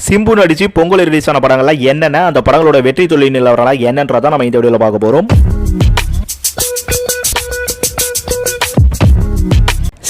சிம்பு நடிச்சு பொங்கல் ரிலீஸ் ஆன படங்கள்லாம் என்னென்ன அந்த படங்களோட வெற்றி தொழில் நிலவரம் என்னன்றதான் நம்ம இந்த வீடியோவில் பார்க்க போகிறோம்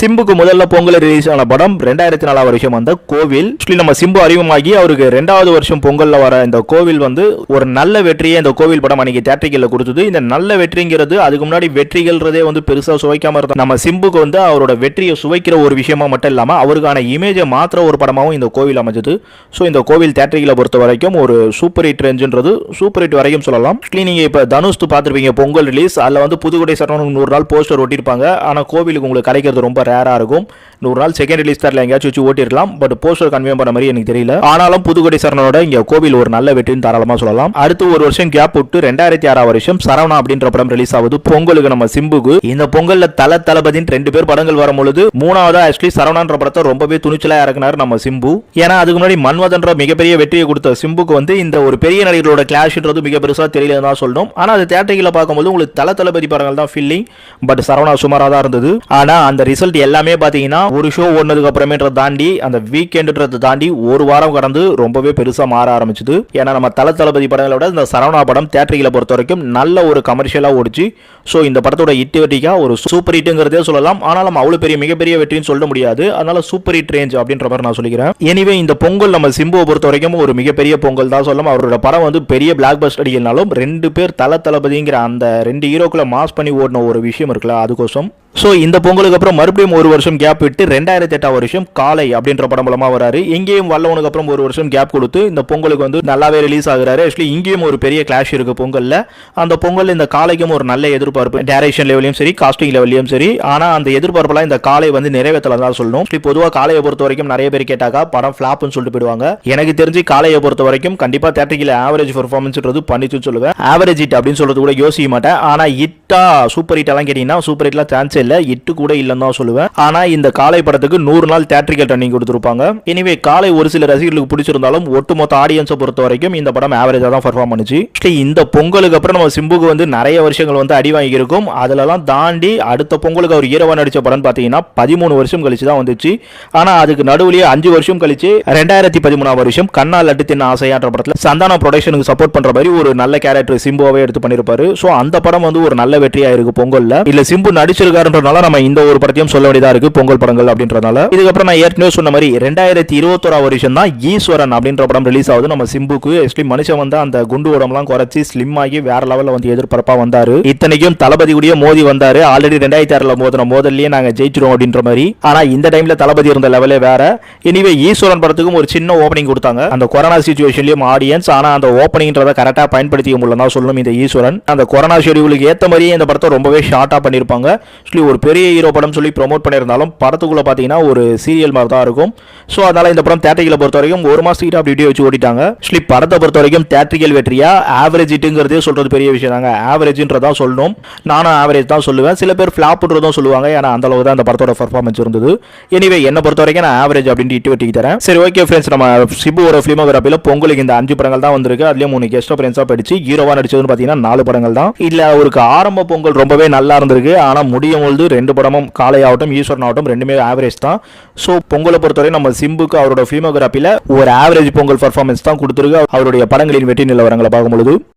சிம்புக்கு முதல்ல பொங்கல் ரிலீஸ் ஆன படம் ரெண்டாயிரத்தி நாலாம் வருஷம். வந்த கோவில் ஆக்சுவலி நம்ம சிம்பு அறிமுகமாகி அவருக்கு ரெண்டாவது வருஷம் பொங்கல்ல வர இந்த கோவில் வந்து ஒரு நல்ல வெற்றியை இந்த கோவில் படம் அன்னைக்கு தேட்டரிக்கல்ல கொடுத்தது. இந்த நல்ல வெற்றிங்கிறது அதுக்கு முன்னாடி வெற்றிகள்ன்றதே வந்து பெருசா சுவைக்காம இருந்த நம்ம சிம்புக்கு வந்து அவரோட வெற்றியை சுவைக்கிற ஒரு விஷயமா மட்டும் இல்லாம அவருக்கான இமேஜை மாத்திர ஒரு படமாகவும் இந்த கோவில் அமைஞ்சது. ஸோ இந்த கோவில் தேட்டரிக்கலை பொறுத்த வரைக்கும் ஒரு சூப்பர் ஹிட் ரேஞ்சுன்றது சூப்பர் ஹிட் வரைக்கும் சொல்லலாம். ஆக்சுவலி நீங்க இப்ப தனுஷ்து பார்த்துருப்பீங்க பொங்கல் ரிலீஸ் அதில் வந்து புதுக்கோட்டை சரணம் நூறு நாள் போஸ்டர் ஒட்டியிருப்பாங்க. ஆனால் கோவிலுக்கு உங்களுக்கு கிடைக்கிறது ரொம்ப ரேராக இருக்கும். நூறு நாள் செகண்ட் ரிலீஸ் தரல எங்கேயாச்சும் வச்சு ஓட்டிருக்கலாம் பட் போஸ்டர் கன்வே பண்ண மாதிரி எனக்கு தெரியல. ஆனாலும் புதுக்கோடி சரணோட இங்க கோவில் ஒரு நல்ல வெற்றின்னு தாராளமாக சொல்லலாம். அடுத்து ஒரு வருஷம் கேப் விட்டு ரெண்டாயிரத்தி ஆறாம் வருஷம் சரவணா அப்படின்ற படம் ரிலீஸ் ஆகுது. பொங்கலுக்கு நம்ம சிம்புக்கு. இந்த பொங்கல்ல தல தளபதினு ரெண்டு பேர் படங்கள் வரும் பொழுது மூணாவதா ஆக்சுவலி சரவணான்ற படத்தை ரொம்பவே துணிச்சலாக இறக்குனார் நம்ம சிம்பு. ஏன்னா அதுக்கு முன்னாடி மன்மதன்ற மிகப்பெரிய வெற்றியை கொடுத்த சிம்புக்கு வந்து இந்த ஒரு பெரிய நடிகர்களோட கிளாஷ்ன்றது மிக பெருசாக தெரியல தான் சொல்லணும். ஆனால் அது தேட்டரிகளை பார்க்கும்போது உங்களுக்கு தல தளபதி படங்கள் தான் ஃபீலிங் பட் சரவணா சுமாராக தான் இருந்தது. ஆனால் அந்த ரிசல்ட் எல்லாமே பார்த்தீங்கன்னா ஒரு ஷோ ஓடுனதுக்கு அப்புறமேன்றதை தாண்டி அந்த வீக்கெண்டுன்றதை தாண்டி ஒரு வாரம் கடந்து ரொம்பவே பெருசா மாற ஆரம்பிச்சது. ஏன்னா நம்ம தல தளபதி படங்களை விட இந்த சரவணா படம் தேட்டரிகளை பொறுத்த வரைக்கும் நல்ல ஒரு கமர்ஷியலாக ஓடிச்சு. ஸோ இந்த படத்தோட ஹிட் ஒரு சூப்பர் ஹிட்டுங்கிறதே சொல்லலாம். ஆனாலும் அவ்வளோ பெரிய மிகப்பெரிய வெற்றின்னு சொல்ல முடியாது. அதனால சூப்பர் ஹிட் ரேஞ்ச் அப்படின்ற மாதிரி நான் சொல்லிக்கிறேன். எனிவே இந்த பொங்கல் நம்ம சிம்புவை பொறுத்த வரைக்கும் ஒரு மிகப்பெரிய பொங்கல் தான் சொல்லலாம். அவரோட படம் வந்து பெரிய பிளாக் பஸ்ட் அடிக்கலனாலும் ரெண்டு பேர் தல தளபதிங்கிற அந்த ரெண்டு ஹீரோக்களை மாஸ் பண்ணி ஓடின ஒரு விஷயம் இருக்குல்ல அதுக்கோசம் ஸோ இந்த பொங்கலுக்கு அப்புறம் மறுபடியும் ஒரு வருஷம் கேப் விட்டு ரெண்டாயிரத்தி எட்டாம் வருஷம் காலை அப்படின்ற படம் மூலமாக வராரு. இங்கேயும் வல்லவனுக்கு அப்புறம் ஒரு வருஷம் கேப் கொடுத்து இந்த பொங்கலுக்கு வந்து நல்லாவே ரிலீஸ் ஆகுறாரு. ஆக்சுவலி இங்கேயும் ஒரு பெரிய கிளாஷ் இருக்கு பொங்கலில். அந்த பொங்கல் இந்த காலைக்கும் ஒரு நல்ல எதிர்பார்ப்பு டேரக்ஷன் லெவலையும் சரி காஸ்டிங் லெவலையும் சரி. ஆனால் அந்த எதிர்பார்ப்பெல்லாம் இந்த காலை வந்து நிறைவேற்றல தான் சொல்லணும். ஆக்சுவலி பொதுவாக காலையை பொறுத்த வரைக்கும் நிறைய பேர் கேட்டாக்கா படம் ஃபிளாப்னு சொல்லிட்டு போயிடுவாங்க. எனக்கு தெரிஞ்சு காலையை பொறுத்த வரைக்கும் கண்டிப்பாக தேட்டரிக்கில் ஆவரேஜ் பர்ஃபார்மன்ஸ்ன்றது பண்ணிச்சுன்னு சொல்லுவேன். ஆவரேஜ் ஹிட் அப்படின்னு சொல்றது கூட யோசிக்க மாட்டேன். ஆனால் ஹிட்டா சூப்பர் ஹிட்டெல்லாம் கேட்டிங்கன்னா சூப்பர் ஹிட்லாம் சான்ஸ் இல்ல எட்டு கூட இல்லைன்னு தான் சொல்லுவேன். ஆனா இந்த காலை படத்துக்கு நூறு நாள் தேட்டரிக்கல் ரன்னிங் கொடுத்துருப்பாங்க. எனவே காலை ஒரு சில ரசிகர்களுக்கு பிடிச்சிருந்தாலும் ஒட்டுமொத்த ஆடியன்ஸை பொறுத்த வரைக்கும் இந்த படம் ஆவரேஜா தான் பர்ஃபார்ம் பண்ணுச்சு. இந்த பொங்கலுக்கு அப்புறம் நம்ம சிம்புக்கு வந்து நிறைய வருஷங்கள் வந்து அடி வாங்கியிருக்கும் அதுலலாம் தாண்டி அடுத்த பொங்கலுக்கு அவர் ஈரவா நடிச்ச படம் பார்த்தீங்கன்னா பதிமூணு வருஷம் கழிச்சு தான் வந்துச்சு. ஆனா அதுக்கு நடுவுலயே அஞ்சு வருஷம் கழிச்சு ரெண்டாயிரத்தி பதிமூணாம் வருஷம் கண்ணா லட்டு தின்ன ஆசையான்ற படத்துல சந்தான ப்ரொடக்ஷனுக்கு சப்போர்ட் பண்ற மாதிரி ஒரு நல்ல கேரக்டர் சிம்புவாவே எடுத்து பண்ணிருப்பாரு. ஸோ அந்த படம் வந்து ஒரு நல்ல வெற்றியா இருக்கு பொங்கல்ல. இல்ல சிம்பு படம்ன்றதுனால நம்ம இந்த ஒரு படத்தையும் சொல்ல வேண்டியதா இருக்கு பொங்கல் படங்கள் அப்படின்றதுனால. இதுக்கப்புறம் நான் ஏற்கனவே சொன்ன மாதிரி ரெண்டாயிரத்தி இருபத்தோரா வருஷம் தான் ஈஸ்வரன் அப்படின்ற படம் ரிலீஸ் ஆகுது. நம்ம சிம்புக்கு ஆக்சுவலி மனுஷன் வந்து அந்த குண்டு உடம்புலாம் குறைச்சி ஸ்லிம் ஆகி வேற லெவலில் வந்து எதிர்பார்ப்பா வந்தாரு. இத்தனைக்கும் தளபதி கூடயே மோதி வந்தாரு. ஆல்ரெடி ரெண்டாயிரத்தி ஆறுல மோதின மோதல்லயே நாங்க ஜெயிச்சிருவோம் அப்படின்ற மாதிரி. ஆனா இந்த டைம்ல தளபதி இருந்த லெவலே வேற. இனிவே ஈஸ்வரன் படத்துக்கும் ஒரு சின்ன ஓப்பனிங் கொடுத்தாங்க. அந்த கொரோனா சுச்சுவேஷன்லயும் ஆடியன்ஸ் ஆனா அந்த ஓப்பனிங்ன்றத கரெக்டா பயன்படுத்திக்க முடியல தான் சொல்லணும் இந்த ஈஸ்வரன். அந்த கொரோனா ஷெடியூலுக்கு ஏத்த மாதிரியே இந்த படத்தை ரொம்பவே ஷார்ட்டா பண்ணிருப்பாங்க. மோஸ்ட்லி ஒரு பெரிய ஹீரோ படம் சொல்லி ப்ரொமோட் பண்ணியிருந்தாலும் படத்துக்குள்ளே பார்த்தீங்கன்னா ஒரு சீரியல் மாதிரி தான் இருக்கும். ஸோ அதனால் இந்த படம் தேட்டரிகளை பொறுத்த வரைக்கும் ஒரு மாசத்துக்கிட்ட அப்படி இப்படி வச்சு ஓட்டிட்டாங்க. ஆக்சுவலி படத்தை பொறுத்த வரைக்கும் தேட்டரிகள் வெற்றியா ஆவரேஜ் இட்டுங்கிறதே சொல்கிறது பெரிய விஷயம் தாங்க. ஆவரேஜ்ன்றதான் சொல்லணும். நானும் ஆவரேஜ் தான் சொல்லுவேன். சில பேர் ஃப்ளாப்ன்றதும் சொல்லுவாங்க. ஏன்னா அந்த அளவு தான் அந்த படத்தோட பர்ஃபார்மன்ஸ் இருந்தது. எனிவே என்னை பொறுத்த வரைக்கும் நான் ஆவரேஜ் அப்படின்ட்டு இட்டு வெட்டிக்கு தரேன். சரி ஓகே ஃப்ரெண்ட்ஸ் நம்ம சிபுவோட ஃபிலிமோகிராஃபியில் பொங்கலுக்கு இந்த அஞ்சு படங்கள் தான் வந்திருக்கு. அதுலேயும் மூணு கெஸ்ட் ஃப்ரெண்ட்ஸாக படிச்சு ஹீரோவாக நடிச்சதுன்னு பார்த்தீங்கன்னா நாலு படங்கள் தான். இல்லை அவருக்கு ஆரம்ப பொங்கல் ரொம்பவே நல்லா இருந்திருக்கு. ஆனால் முடியும் பொழுது ரெண்டு படமும் காலை ஆகட்டும் ஈஸ்வரன் ஆகட்டும் ரெண்டுமே ஆவரேஜ் தான். ஸோ பொங்கலை பொறுத்தவரை நம்ம சிம்புக்கு அவரோட ஃபிமோகிராஃபியில் ஒரு ஆவரேஜ் பொங்கல் பர்ஃபார்மன்ஸ் தான் கொடுத்துருக்கு. அவருடைய படங்களின் வெற்றி நிலவரங்களை பார்க்கும்பொழுது.